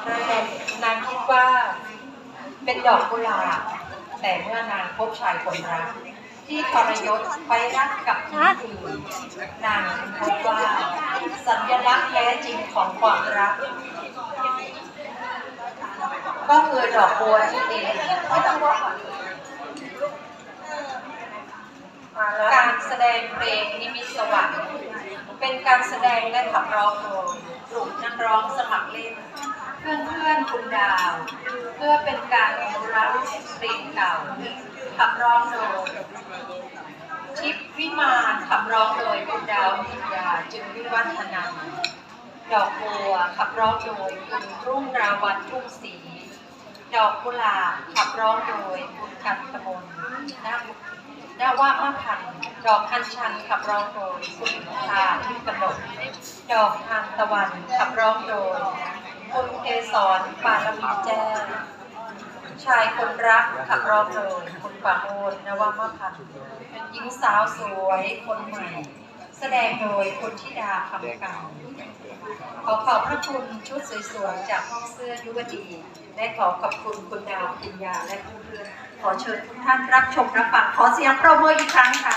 แรกนางคิดว่าเป็นดอกกุหลาบแต่เมื่อนางพบชายคนรัก ที่ทรยศไปรักกับหญิงอื่นนางจึงพบว่า สัญลักษณ์แท้จริงของความรัก ก็คือดอกบัวที่เองการแสดงเพลงนิมิตสวรรค์เป็นการแสดงและขับร้องโดย ร้องสมัครเล่น เพื่อนเพื่อนคุณดาว เพื่อเป็นการอนุรักษ์เพลงเก่าขับร้องโดยทิพย์วิมานขับร้องโดยคุณดาวพิญญาจึงวิวัฒนันดอกบัวขับร้องโดยคุณรุ่งราวันทุ่งศรีดอกกุหลาบขับร้องโดยคุณกันตมนนา นาว่ามะพันดอกคันชันขับร้องโดยคุณตาทิพย์กนกดอกทานตะวันขับร้องโดยคุณเกสรปานมีแจ้งชายคนรักขับร้องโดยคุณปาโมนนวมพันหญิงสาวสวยคนใหม่ แสดงโดยคุณธิดาคำเก่า ขอขอบพระคุณชุดสวยๆจากห้องเสื้อยุวดีและขอขอบคุณคุณดาวปิญญาและเพื่อนๆขอเชิญทุกท่านรับชมรับฟังขอเสียงปรบมืออีกครั้งค่ะ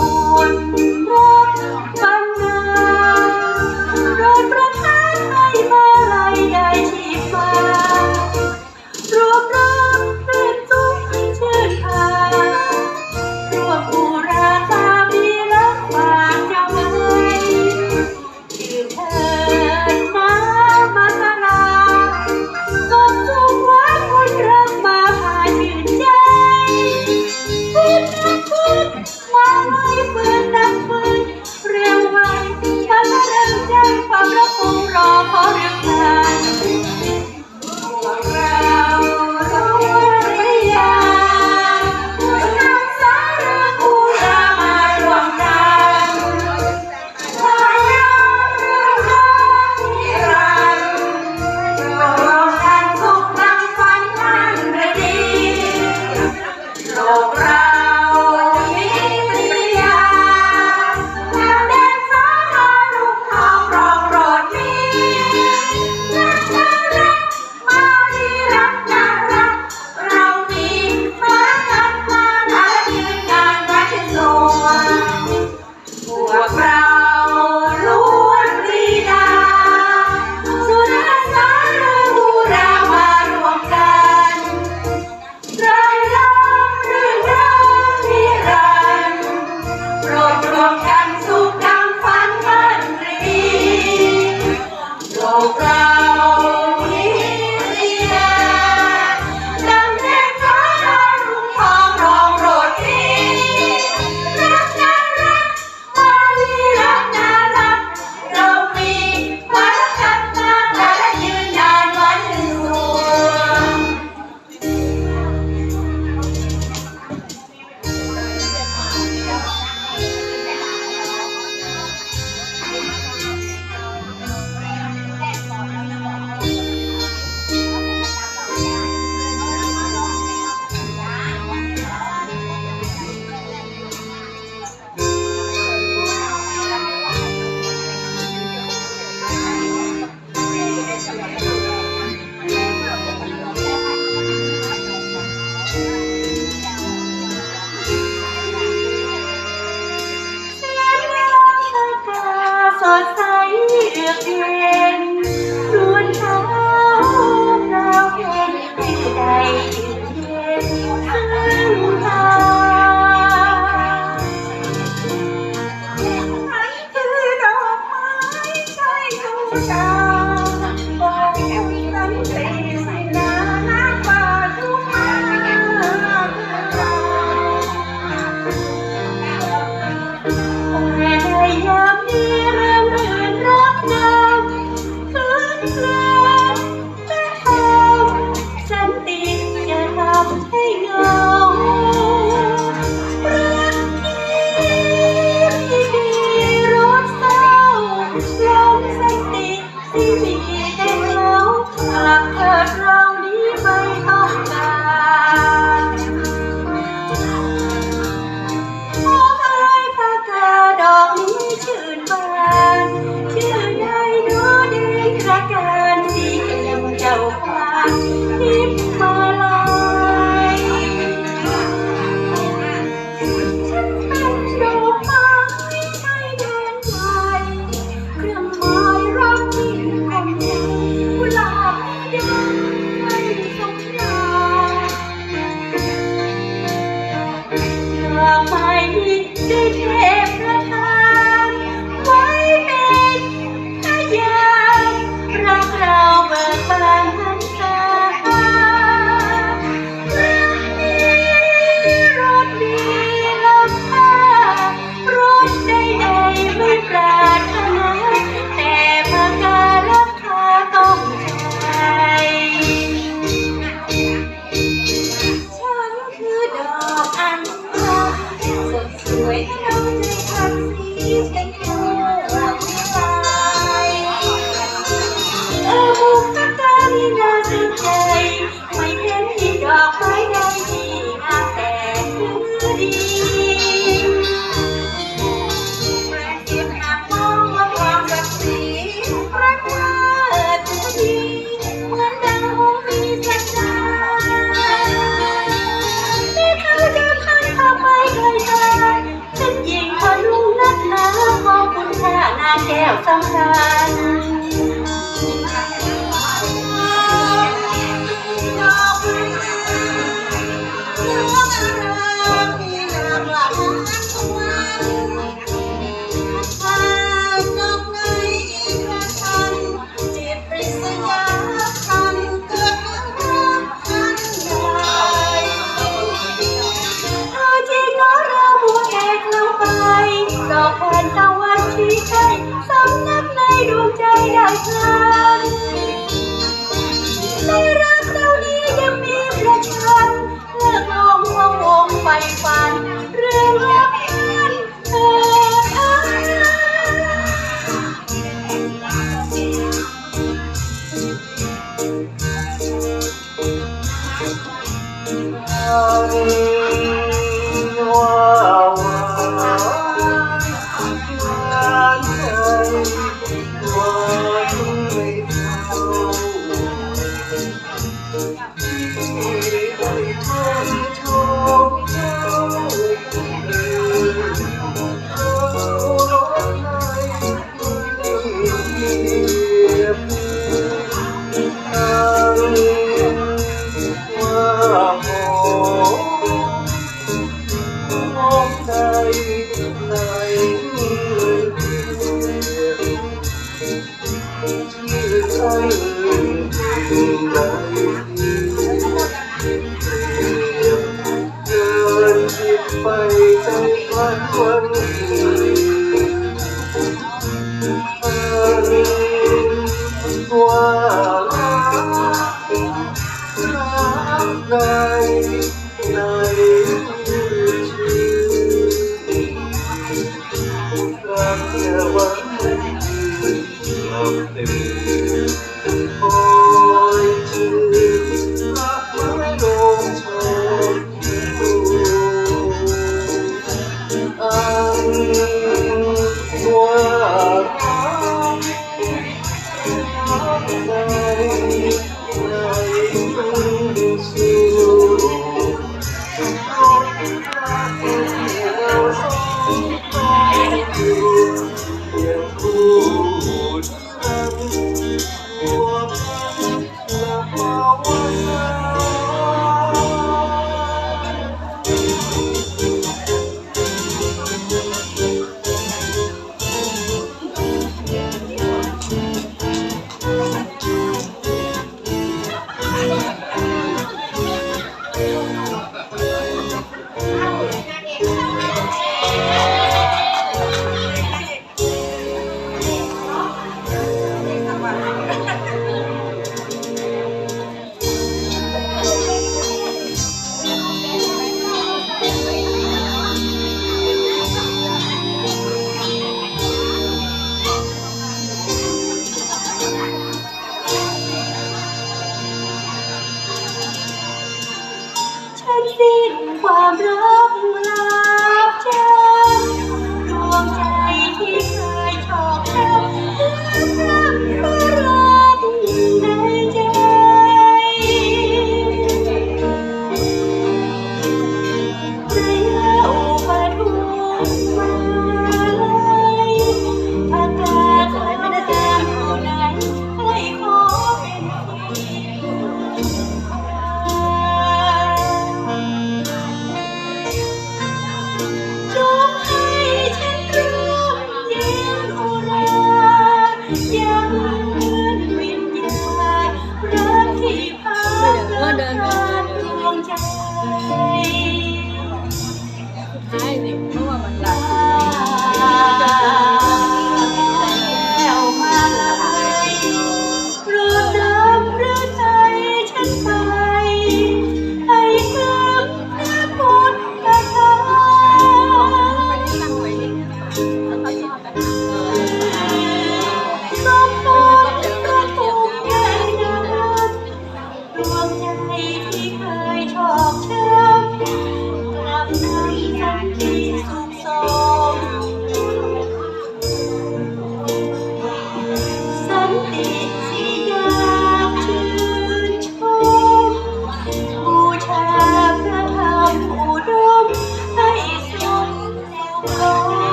อุ่นรัก Please, can ก้วสำคัญ นในรักเรานี้ยังมีประชันเลิกลงหัววงไปฝัน เรื่อกันอเอ ยั